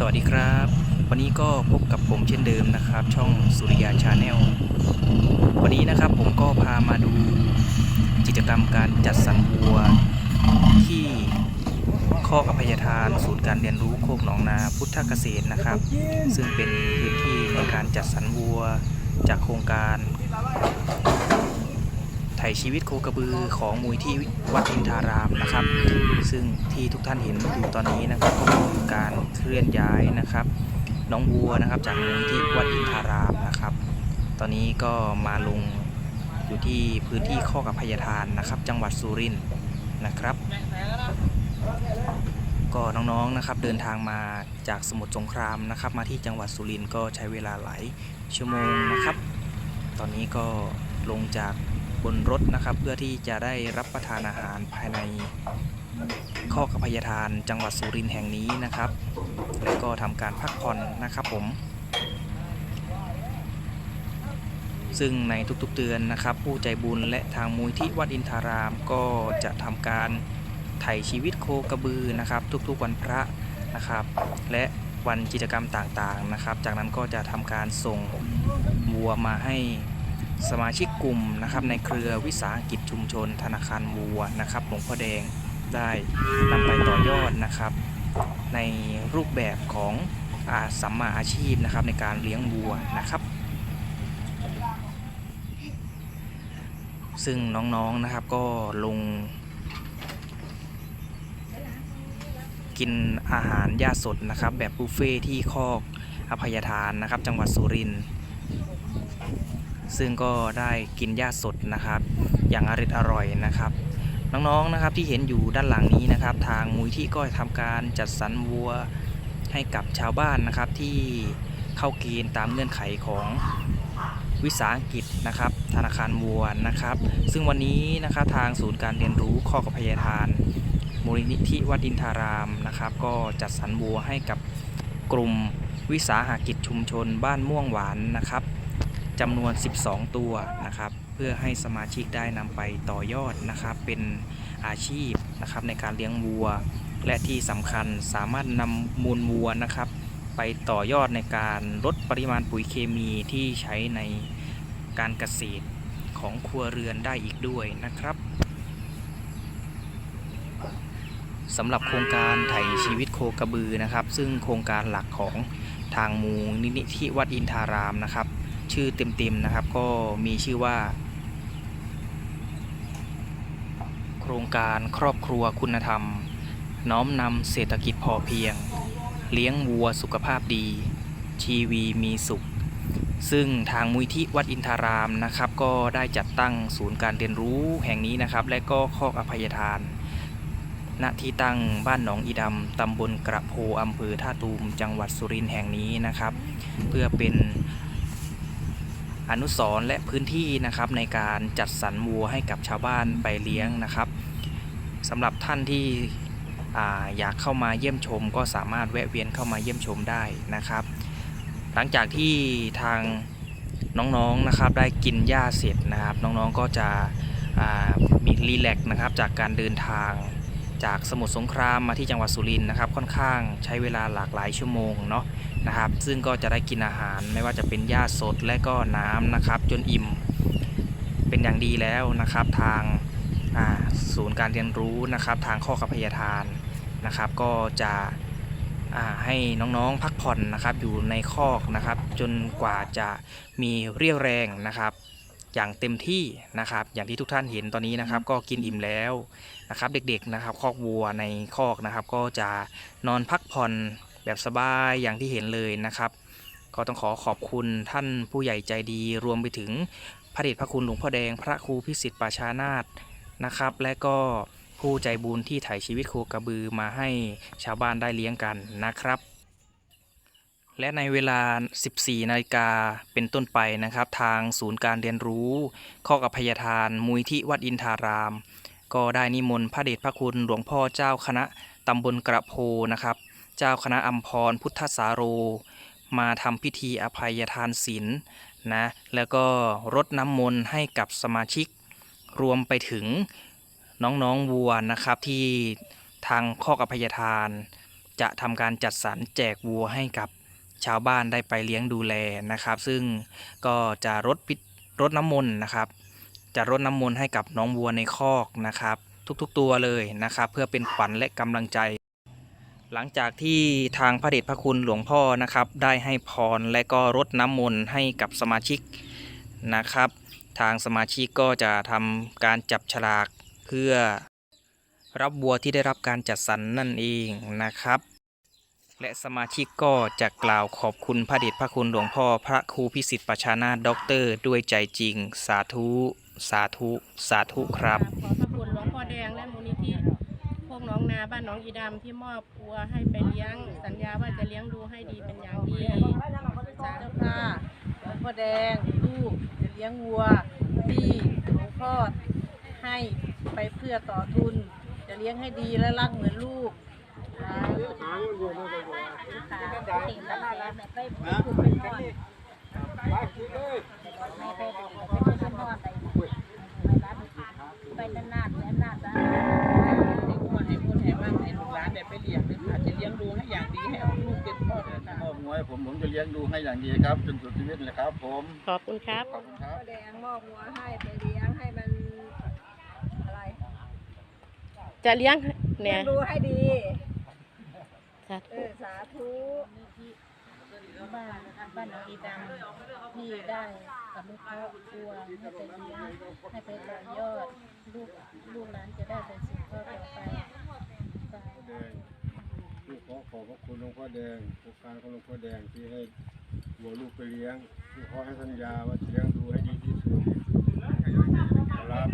สวัสดีครับ วันนี้ก็พบกับผมเช่นเดิมนะครับ ช่องสุริยาชาแนลวันนี้นะครับผมก็พามาดูกิจกรรมการจัดสรรวัว ที่ข้อกอภัยทานศูนย์การเรียนรู้โคกหนองนาพุทธเกษตรนะครับ ซึ่งเป็นพื้นที่ในการจัดสรรวัวจากโครงการ ไถ่ชีวิตโคกระบือของมูลที่วัดอินทารามนะครับ ซึ่งที่ทุกท่านเห็นอยู่ตอนนี้นะครับก็คือการเคลื่อนย้ายนะครับ น้องวัวนะครับจากมูลที่วัดอินทารามนะครับ ตอนนี้ก็มาลงอยู่ที่พื้นที่ข้อกับพยาทานนะครับ จังหวัดสุรินทร์นะครับ ก็น้องๆนะครับเดินทางมาจากสมุทรสงครามนะครับ มาที่จังหวัดสุรินทร์ก็ใช้เวลาหลายชั่วโมงนะครับ ตอนนี้ก็ลงจาก บนรถนะครับ เพื่อที่จะได้รับประทานอาหารภายในข้อกพยทานจังหวัดสุรินทร์แห่งนี้นะครับ แล้วก็ทำการพักผ่อนนะครับผม ซึ่งในทุกๆเดือนนะครับ ผู้ใจบุญและทางมูลที่วัดอินทารามก็จะทำการไถ่ชีวิตโคกระบือนะครับ ทุกๆวันพระนะครับ และวันกิจกรรมต่างๆนะครับ จากนั้นก็จะทำการส่งวัวมาให้ สมาชิกกลุ่มนะครับในเครือวิสาหกิจชุมชน ธนาคารวัวนะครับหลวงพ่อแดงได้นำไปต่อยอดนะครับ ในรูปแบบของอาสัมมาอาชีพนะครับในการเลี้ยงวัวนะครับ ซึ่งน้องๆนะครับก็ลง กินอาหารหญ้าสดนะครับ แบบบุฟเฟ่ที่คอกอภัยทานนะครับ จังหวัดสุรินทร์ ซึ่งก็ได้กินหญ้าสดนะครับ อย่างอร่อยอร่อยนะครับ น้องๆนะครับที่เห็นอยู่ด้านหลังนี้นะครับ ทางมูลที่ก็ทำการจัดสรรวัวให้กับชาวบ้านนะครับที่เข้าเกณฑ์ตามเงื่อนไขของวิสาหกิจนะครับ ธนาคารวัวนะครับ ซึ่งวันนี้นะครับทางศูนย์การเรียนรู้ข้อกับพยาทานมูลนิธิวัดอินทารามนะครับ ก็จัดสรรวัวให้กับกลุ่มวิสาหกิจชุมชนบ้านม่วงหวานนะครับ จำนวน 12 ตัวนะครับ เพื่อให้สมาชิกได้นำไปต่อยอดนะครับ เป็นอาชีพนะครับในการเลี้ยงวัว และที่สำคัญสามารถนำมูลวัวนะครับ ไปต่อยอดในการลดปริมาณปุ๋ยเคมีที่ใช้ในการเกษตรของครัวเรือนได้อีกด้วยนะครับสำหรับโครงการไถ่ชีวิตโคกระบือนะครับ ซึ่งโครงการหลักของทางมูลนิธิวัดอินทารามนะครับ ชื่อเต็มๆนะครับ ก็มีชื่อว่า โครงการครอบครัวคุณธรรม น้อมนำเศรษฐกิจพอเพียง เลี้ยงวัวสุขภาพดี ชีวีมีสุข ซึ่งทางมูลที่วัดอินทารามนะครับ ก็ได้จัดตั้งศูนย์การเรียนรู้แห่งนี้นะครับ และก็คอกอภัยทานณที่ตั้งบ้านหนองอีดำตำบลกระโพอำเภอท่าตูม จังหวัดสุรินทร์แห่งนี้นะครับ เพื่อเป็น อนุสรณ์และพื้นที่นะครับในการจัดสรรวัวให้กับชาวบ้านไปเลี้ยงนะครับสำหรับท่านที่ออยากเข้ามาเยี่ยมชม ก็สามารถแวะเวียนเข้ามาเยี่ยมชมได้นะครับ หลังจากที่ทางน้องๆนะครับได้กินหญ้าเสร็จนะครับ น้องๆก็จะมีรีแลกซ์นะครับจากการเดินทาง จากสมุทรสงครามมาที่จังหวัดสุรินทร์นะครับ ค่อนข้างใช้เวลาหลากหลายชั่วโมงเนาะนะครับ ซึ่งก็จะได้กินอาหารไม่ว่าจะเป็นหญ้าสดและก็น้ำนะครับ จนอิ่มเป็นอย่างดีแล้วนะครับ ทางศูนย์การเรียนรู้นะครับ ทางข้อกับพยาทานนะครับ ก็จะให้น้องๆพักผ่อนนะครับ อยู่ในคอกนะครับ จนกว่าจะมีเรี่ยวแรงนะครับ อย่างเต็มที่นะครับ อย่างที่ทุกท่านเห็นตอนนี้นะครับ ก็กินอิ่มแล้วนะครับ เด็กๆนะครับคอกวัวในคอกนะครับ ก็จะนอนพักผ่อนแบบสบายอย่างที่เห็นเลยนะครับ ก็ต้องขอขอบคุณท่านผู้ใหญ่ใจดีรวมไปถึงพระเดชพระคุณหลวงพ่อแดงพระครูพิสิทธิ์ปาชานาตนะครับ และก็ผู้ใจบุญที่ถ่ายชีวิตโคกระบือมาให้ชาวบ้านได้เลี้ยงกันนะครับ และในเวลา 14 นาฬิกาเป็นต้นไปนะครับ ทางศูนย์การเรียนรู้ ข้อกับพยาทานมูลที่วัดอินทาราม ก็ได้นิมนต์พระเดชพระคุณหลวงพ่อเจ้าคณะตำบลกระโพนะครับ เจ้าคณะอัมพรพุทธสาโร มาทำพิธีอภัยทานศีลนะ แล้วก็รดน้ำมนต์ให้กับสมาชิก รวมไปถึงน้องๆวัวนะครับที่ทางข้อกอภัยทาน จะทำการจัดสรรแจกวัวให้กับ ชาวบ้านได้ไปเลี้ยงดูแลนะครับ ซึ่งก็จะรดพิษรดน้ำมนต์นะครับ จะรดน้ำมนต์ให้กับน้องวัวในคอกนะครับ ทุกๆตัวเลยนะครับ เพื่อเป็นขวัญและกำลังใจ หลังจากที่ทางพระเดชพระคุณหลวงพ่อนะครับ ได้ให้พรและก็รดน้ำมนต์ให้กับสมาชิกนะครับ ทางสมาชิกก็จะทำการจับฉลากเพื่อรับวัวที่ได้รับการจัดสรรนั่นเองนะครับ และสมาชิกก็จะกล่าวขอบคุณพระเดชพระคุณหลวงพ่อพระครูพิสิทธิ์ประชานาถด็อกเตอร์ด้วยใจจริง สาธุ สาธุ สาธุครับ ขอพระคุณหลวงพ่อแดงและมูลนิธิพวกน้องนาบ้านน้องอีดำที่มอบวัวให้ไปเลี้ยง สัญญาว่าจะเลี้ยงดูให้ดีเป็นอย่างดีสาธุค่ะหลวงพ่อแดงลูกจะเลี้ยงวัวที่หลวงพ่อให้ไปเพื่อต่อทุน จะเลี้ยงให้ดีและรักเหมือนลูก ไปนานๆแล้วนานๆให้พ่อให้คนให้มั่งให้ลูกหลานได้ไปเลี้ยงด้วยค่ะจะเลี้ยงดูให้อย่างดีให้เอาลูกเป็นพ่อเลยค่ะ มอบงวยผมผมจะเลี้ยงดูให้อย่างดีครับ จนสุดชีวิตเลยครับ ผมขอบคุณครับ ขอบคุณครับ แดงมอบวัวให้ไปเลี้ยงให้มันอะไรจะเลี้ยงเนี่เลี้ยยงดูให้ดี สาธุ เออสาธุมูลนิบ้านบ้านหนองอีดังที่ได้สำนุเคราบครัวให้ไปเลี้ให้เป็ต่อยอดลูกลูกหลานจะได้เปสืบทอดต่อไปสาธุแดงลูกขอขอบพระคุณหลวงพ่อแดงโครการของหลวงพ่อแดงที่ให้บัวลูกไปเลี้ยงลูกขอให้สัญญาว่าจะเลี้ยงดูให้ดีที่สุดครับ